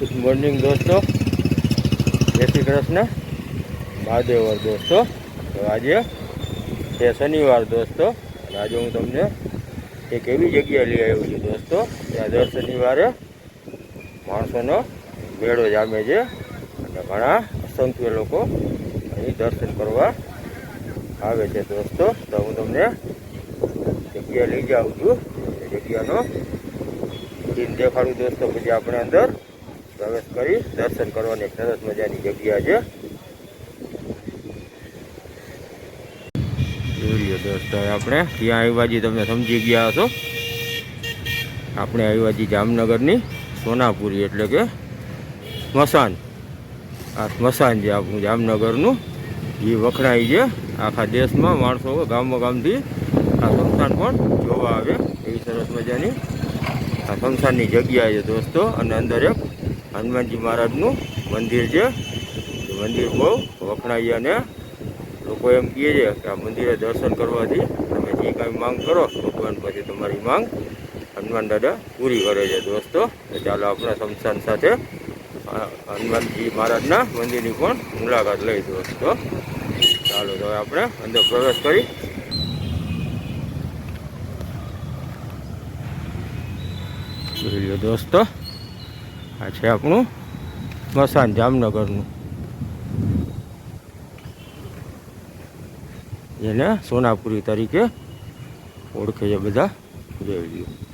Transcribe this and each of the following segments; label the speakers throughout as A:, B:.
A: Good morning દોસ્તો. જય શ્રી કૃષ્ણ. મહાદેવર, દોસ્તો. તો આજે છે શનિવાર, દોસ્તો. અને આજે હું તમને એક એવી જગ્યાએ લઈ આવ્યો છું, દોસ્તો ત્યાં દર શનિવારે માણસોનો મેળો જામે છે અને ઘણા અસંખ્ય લોકો અહીં દર્શન કરવા આવે છે, દોસ્તો. તો હું તમને જગ્યાએ લઈ જાઉં છું. જગ્યાનો સીન દેખાડું, દોસ્તો. પછી આપણે અંદર પ્રવેશ કરી દર્શન કરવાની સરસ મજાની જગ્યા છે. જોઈ લ્યો દોસ્તો આપણે ત્યાં આવ્યા છીએ તમે સમજી ગયા હશો? આપણે આવ્યા છીએ જામનગરની સોનાપુરી એટલે કે સ્મશાન. આ સ્મશાન છે આપણું જામનગરનું. એ વખણાય છે આખા દેશમાં માણસો ગામમાં ગામથી આ સ્મશાન પણ જોવા આવે. એવી સરસ મજાની આ સ્મશાનની જગ્યા છે દોસ્તો. અને અંદર એક હનુમાનજી મહારાજનું મંદિર છે. મંદિર બહુ વખણાય અને લોકો એમ કહે છે કે આ મંદિરે દર્શન કરવાથી તમે જે કાંઈ માંગ કરો, ભગવાન પછી તમારી માંગ હનુમાન દાદા પૂરી કરે છે. દોસ્તો, તો ચાલો આપણે સમસાન સાથે હનુમાનજી મહારાજના મંદિરની પણ મુલાકાત લઈ દોસ્તો. ચાલો, તો આપણે અંદર પ્રવેશ કરી. દોસ્તો. આ છે આપણું મસાન જામનગરનું. એને સોનાપુરી તરીકે ઓળખે છે બધા. જોઈ લ્યો.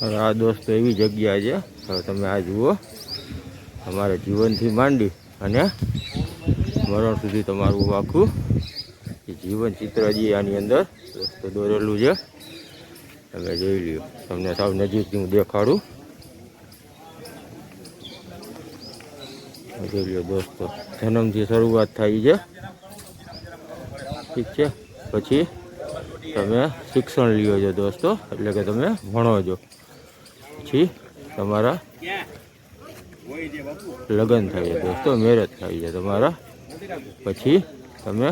A: હવે આ દોસ્તો એવી જગ્યા છે. હવે તમે આ જુઓ. અમારે જીવનથી માંડી અને મરણ સુધી તમારું આખું જીવન ચિત્ર જે આની અંદર દોસ્તો દોરેલું છે. તમે જોઈ લ્યો. તમને સાવ નજીકથી હું દેખાડું. જોઈ લ્યો દોસ્તો. જન્મથી શરૂઆત થાય છે. ઠીક છે? પછી તમે શિક્ષણ લ્યો છો દોસ્તો. એટલે કે તમે ભણો છો. પછી તમારા લગ્ન થાય છે દોસ્તો મેરેજ થાય છે તમારા. પછી તમે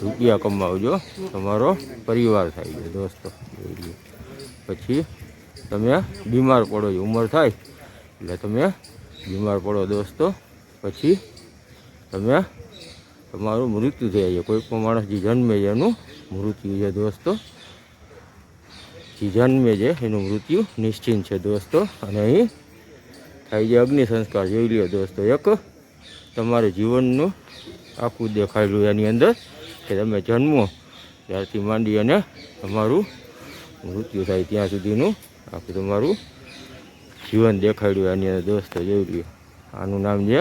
A: રૂપિયા કમાવજો, તમારો પરિવાર થાય છે દોસ્તો. પછી તમે બીમાર પડો છો, ઉંમર થાય એટલે તમે બીમાર પડો દોસ્તો. પછી તમે તમારું મૃત્યુ થઈ જાય કોઈ પણ માણસ જે જન્મે એનું મૃત્યુ છે દોસ્તો. જે જન્મે છે, એનું મૃત્યુ નિશ્ચિત છે દોસ્તો. અને અહીં થાય છે અગ્નિ સંસ્કાર, જોઈ લ્યો દોસ્તો, એક તમારે જીવનનું આખું દેખાયેલું એની અંદર, કે તમે જન્મો, ત્યારથી માંડી અને તમારું મૃત્યુ થાય ત્યાં સુધીનું આખું તમારું જીવન દેખાડ્યું એની અંદર દોસ્તો, જોઈ લ્યો. આનું નામ છે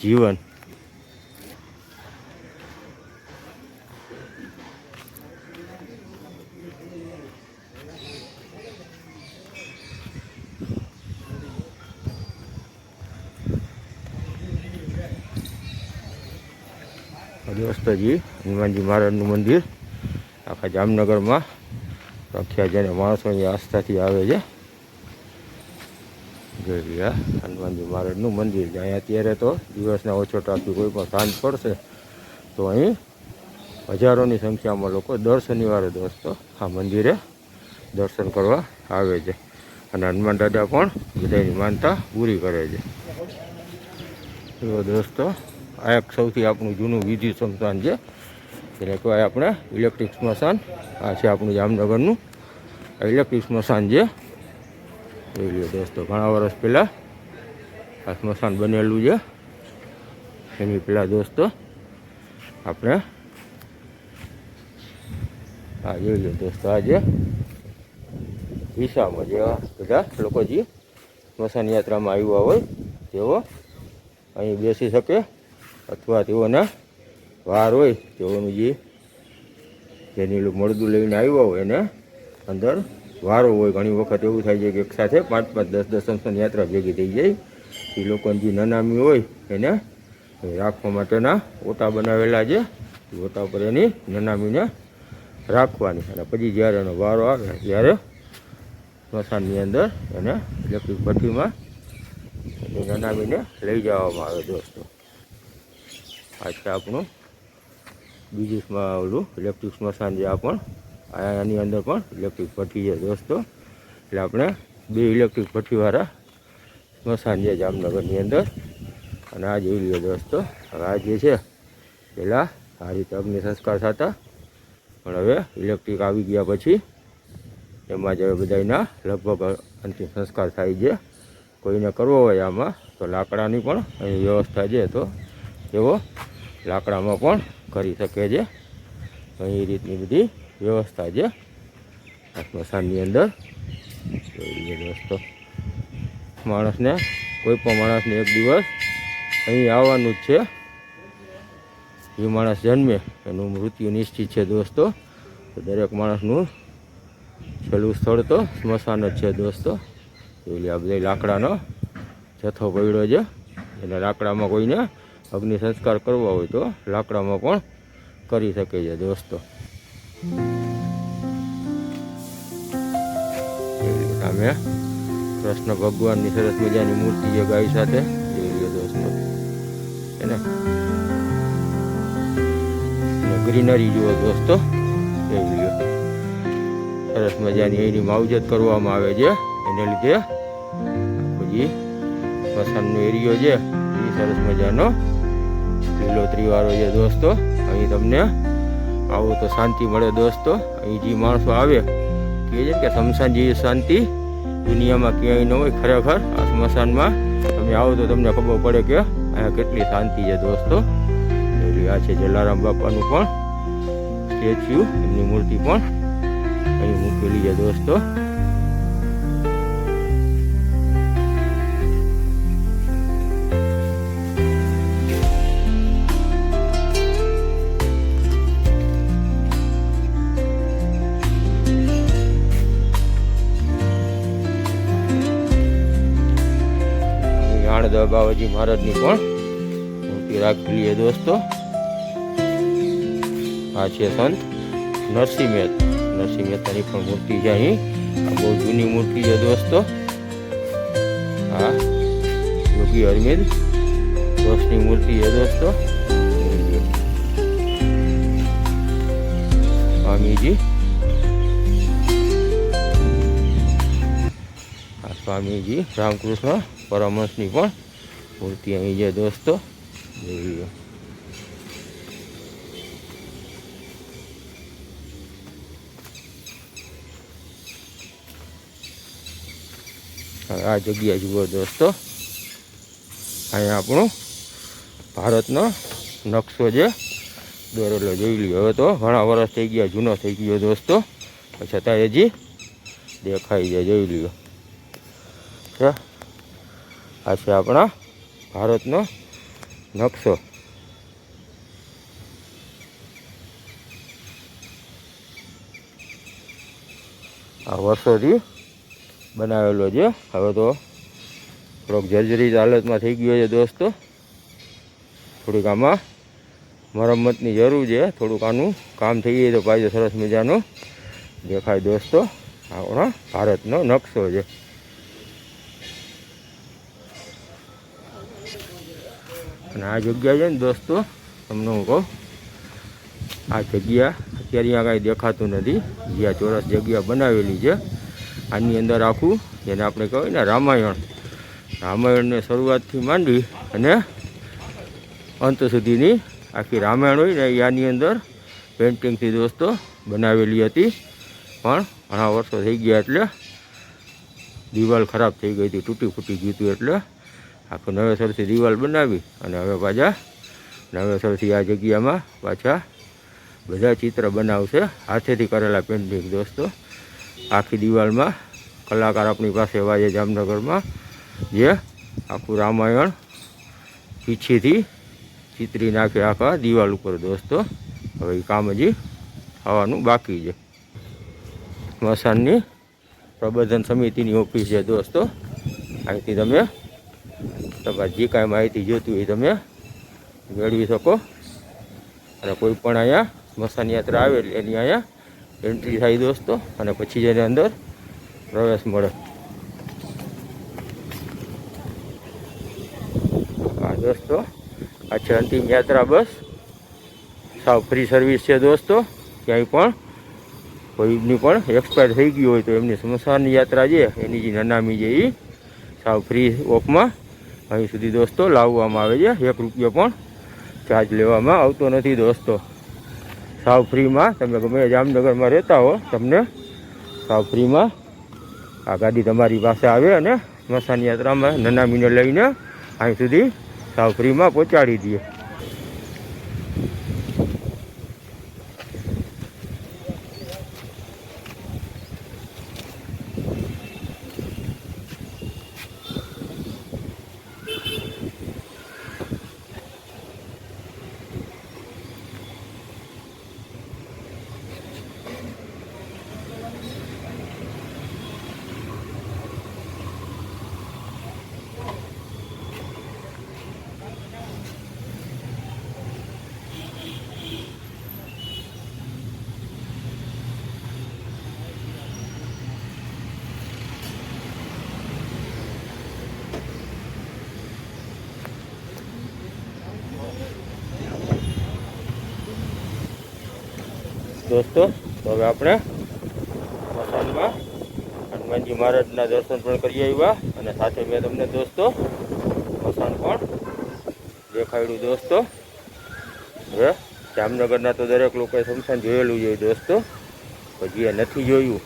A: જીવન. દોસ્તોજી હનુમાનજી મહારાજનું મંદિર. આખા જામનગરમાં પ્રખ્યાત જેને માણસોની આસ્થાથી આવે છે. જોઈ હનુમાનજી મહારાજનું મંદિર છે. અહીંયા અત્યારે તો દિવસના ઓછો ટ્રાફિક કોઈ પણ સાંજ પડશે તો અહીં હજારોની સંખ્યામાં લોકો દર દોસ્તો આ મંદિરે દર્શન કરવા આવે છે. અને હનુમાન દાદા પણ બધાની માનતા પૂરી કરે છે. એવો દોસ્તો આ એક સૌથી આપણું જૂનું વિધિ સ્મશાન છે. એટલે કહેવાય આપણે ઇલેક્ટ્રિક સ્મશાન, આ છે આપણું જામનગરનું. આ ઇલેક્ટ્રિક સ્મશાન છે. જોઈ લ્યો દોસ્તો, ઘણા વર્ષ પહેલાં આ સ્મશાન બનેલું છે. એની પહેલાં દોસ્તો, આપણે આ જોઈ લો દોસ્તો, આ છે વિસામાં જે બધા લોકો જે સ્મશાન યાત્રામાં આવ્યા હોય, તેઓ અહીં બેસી શકે. અથવા તેઓના વાર હોય તેઓનું જે જેની મળદું લઈને આવ્યા હોય, એને અંદર વારો હોય. ઘણી વખત એવું થાય છે કે એક સાથે પાંચ પાંચ, દસ દસ અંશન યાત્રા ભેગી થઈ જાય. એ લોકોની જે નનામી હોય, એને રાખવા માટેના ઓટા બનાવેલા છે. એ ઓટા પર એની નનામીને રાખવાની. અને પછી જ્યારે એનો વારો આવે, ત્યારે સ્મશાનની અંદર એને ઇલેક્ટ્રિક ભઠ્ઠીમાં નનામીને લઈ જવામાં આવે દોસ્તો. આ છે આપણું બીજું ઓલું ઇલેક્ટ્રિક સ્મશાન છે આ પણ, આ એની અંદર પણ ઇલેક્ટ્રિક ભઠ્ઠી છે દોસ્તો એટલે આપણે બે ઇલેક્ટ્રિક ભઠ્ઠીવાળા સ્મશાન છે જામનગરની અંદર. અને આ જોઈ લ્યો દોસ્તો હવે આ જે છે પહેલાં આ રીતે અગ્નિ સંસ્કાર થતા. પણ હવે ઇલેક્ટ્રિક આવી ગયા પછી એમાં જ હવે બધાના લગભગ અંતિમ સંસ્કાર થાય છે. કોઈને કરવો હોય આમાં, તો લાકડાની પણ વ્યવસ્થા છે તો એવો લાકડામાં પણ કરી શકે છે. અહીં રીતની બધી વ્યવસ્થા છે. આ સ્મશાનની અંદર દોસ્તો, માણસને, કોઈ પણ માણસને એક દિવસ અહીં આવવાનું જ છે. જે માણસ જન્મે એનું મૃત્યુ નિશ્ચિત છે દોસ્તો. તો દરેક માણસનું છેલ્લું સ્થળ તો સ્મશાન જ છે દોસ્તો. એટલે આ બધા લાકડાનો જથ્થો પડ્યો છે. એના લાકડામાં કોઈને અગ્નિ સંસ્કાર કરવા હોય તો લાકડામાં પણ કરી શકે છે દોસ્તો. અમે કૃષ્ણ ભગવાનની સરસ મજાની મૂર્તિ છે ગાય સાથે. જોઈ દોસ્તો. એને ગ્રીનરી જુઓ દોસ્તો. એવી લ્યો સરસ મજાની એની માવજત કરવામાં આવે છે. એને લીધે પછી પસંદનો એરિયો છે. એ સરસ મજાનો લીલોતરી વાળો છે દોસ્તો. અહીં તમને આવો તો શાંતિ મળે દોસ્તો. અહીં જે માણસો આવે, કહે છે કે સ્મશાન જેવી શાંતિ, દુનિયામાં ક્યાંય ન હોય ખરેખર આ સ્મશાનમાં તમે આવો તો તમને ખબર પડે કે અહીંયા કેટલી શાંતિ છે દોસ્તો. આ છે જલારામ બાપાનું પણ સ્ટેચ્યુ, એમની મૂર્તિ પણ અહીં મૂકેલી છે દોસ્તો. અહીં બાવાજી મહારાજની પણ મૂર્તિ રાખેલી છે દોસ્તો. આ છે સંત નરસિંહ મહેતા. નરસિંહ મહેતાની પણ મૂર્તિ છે અહીં. આ બહુ જૂની મૂર્તિ છે દોસ્તો. આ યોગી અરવિંદ દોસ્તની મૂર્તિ છે દોસ્તો. સ્વામીજી. સ્વામીજી રામકૃષ્ણ પરમહંસની પણ મૂર્તિ અહીં છે દોસ્તો. જોઈ લો. આ જગ્યા જુઓ દોસ્તો. અહીંયા આપણું ભારતનો નકશો છે. દોરેલો જોઈ લ્યો. હવે તો ઘણા વર્ષ થઈ ગયા, જૂનો થઈ ગયો દોસ્તો. છતાં હજી દેખાય છે, જોઈ લ્યો. આ છે આપણા ભારતનો નકશો. આ વર્ષોથી બનાવેલો છે. હવે તો થોડોક જર્જરિત હાલતમાં થઈ ગયો છે દોસ્તો. થોડીક આમાં મરમ્મતની જરૂર છે. થોડુંક આનું કામ થઈ જાય તો પાછો સરસ મજાનો દેખાય દોસ્તો. આપણા ભારતનો નકશો છે. અને આ જગ્યા છે ને દોસ્તો, તમને હું કહું, આ જગ્યા અત્યારે અહીંયા કાંઈ દેખાતું નથી. જ્યાં ચોરસ જગ્યા બનાવેલી છે. આની અંદર આખું, જેને આપણે કહેવાય ને રામાયણ. રામાયણને શરૂઆતથી માંડી અને અંત સુધીની આખી રામાયણ હોય ને આની અંદર પેઇન્ટિંગથી દોસ્તો બનાવેલી હતી. પણ ઘણા વર્ષો થઈ ગયા એટલે દિવાલ ખરાબ થઈ ગઈ હતી, તૂટી ફૂટી ગયું હતું એટલે આખું નવેસરથી દિવાલ બનાવી અને હવે પાછા નવેસરથી આ જગ્યામાં પાછા બધા ચિત્ર બનાવશે. હાથેથી કરેલા પેઇન્ટિંગ દોસ્તો. આખી દિવાલમાં કલાકાર આપણી પાસે એવા છે જામનગરમાં, જે આખું રામાયણ પીછીથી ચિત્રી નાખે આખા દિવાલ ઉપર દોસ્તો. હવે એ કામ હજી થવાનું બાકી છે. મસાનની પ્રબંધન સમિતિની ઓફિસ છે દોસ્તો. અહીંથી તમે તમારે જે કાંઈ માહિતી જોતી હોય તમે મેળવી શકો. અને કોઈ પણ અહીંયા સ્મશાન યાત્રા આવે એટલે એની અહીંયા એન્ટ્રી થાય દોસ્તો, અને પછી જેને અંદર પ્રવેશ મળે. હા દોસ્તો, આ છે અંતિમ યાત્રા બસ. સાવ ફ્રી સર્વિસ છે દોસ્તો, ક્યાંય પણ કોઈની પણ એક્સપાયર થઈ ગયું હોય તો એમની સ્મશાનની યાત્રા છે એની જે નનામી છે એ સાવ ફ્રી ઓફમાં અહીં સુધી દોસ્તો, લાવવામાં આવે છે, એક રૂપિયો પણ ચાર્જ લેવામાં આવતો નથી દોસ્તો. સાવ ફ્રીમાં, તમે ગમે જામનગરમાં રહેતા હો, તમને સાવ ફ્રીમાં આ ગાડી તમારી પાસે આવે અને સ્મશાન યાત્રામાં નનામીને લઈને અહીં સુધી સાવ ફ્રીમાં પહોંચાડી દઈએ. દોસ્તો, તો હવે આપણે સ્મશાનમાં હનુમાનજી મહારાજના દર્શન પણ કરી આવ્યા અને સાથે મેં તમને દોસ્તો સ્મશાન પણ દેખાડ્યું દોસ્તો. હવે જામનગરના તો દરેક લોકોએ સમસાન જોયેલું છે દોસ્તો. પછી એ નથી જોયું.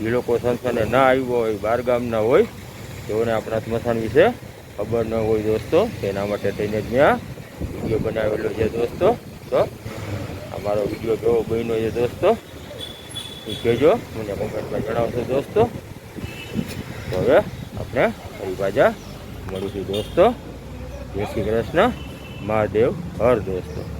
A: જે લોકો સ્મશાને ના આવ્યો હોય બહાર ગામના હોય, તેઓને આપણા સ્મશાન વિશે ખબર ન હોય દોસ્તો. તેના માટે થઈને જ મેં વીડિયો બનાવેલો છે દોસ્તો. તો અમારો વીડિયો કેવો બન્યો છે દોસ્તો? એ કહેજો, મને કોમેન્ટમાં જણાવશો દોસ્તો. તો હવે આપણે ફરી પાછા મળીશું દોસ્તો. જય શ્રી કૃષ્ણ, મહાદેવ, હર દોસ્તો.